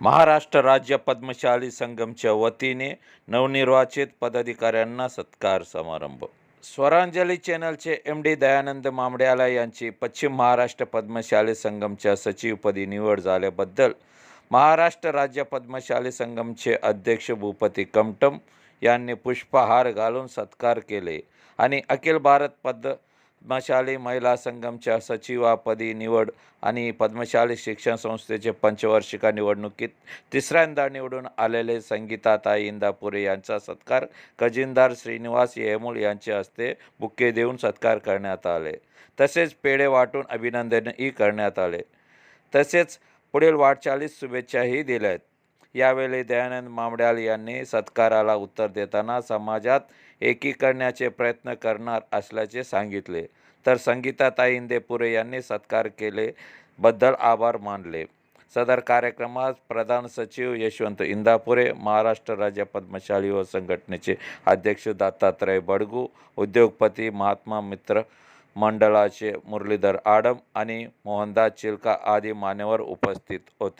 महाराष्ट्र राज्य पद्मशाली संगमच्या वतीने नवनिर्वाचित पदाधिकाऱ्यांना सत्कार समारंभ. स्वरांजली चॅनलचे एम डी दयानंद मामड्याला यांची पश्चिम महाराष्ट्र पद्मशाली संगमच्या सचिवपदी निवड झाल्याबद्दल महाराष्ट्र राज्य पद्मशाली संगमचे अध्यक्ष भूपती कमटम यांनी पुष्पहार घालून सत्कार केले आणि अखिल भारत पद पद्मशाली महिला संगमच्या सचिवापदी निवड आणि पद्मशाली शिक्षण संस्थेचे पंचवार्षिका निवडणुकीत तिसऱ्यांदा निवडून आलेले संगीताताई इंदापुरे यांचा सत्कार खजिनदार श्रीनिवास येमूळ यांच्या हस्ते बुके देऊन सत्कार करण्यात आले. तसेच पेढे वाटून अभिनंदनही करण्यात आले. तसेच पुढील वाटचालीस शुभेच्छाही दिल्या आहेत. यावेळी दयानंद मामड्याल यांनी सत्काराला उत्तर देताना समाजात एकीकरण्याचे प्रयत्न करणार असल्याचे सांगितले. तर संगीताताई इंदेपुरे यांनी सत्कार केले बद्दल आभार मानले. सदर कार्यक्रमात प्रधान सचिव यशवंत इंदापुरे महाराष्ट्र राज्य पद्मशाली व संघटनेचे अध्यक्ष दत्तात्रय बडगू उद्योगपती महात्मा मित्र मंडळाचे मुरलीधर आडम आणि मोहनदास चिलका आदी मान्यवर उपस्थित होते.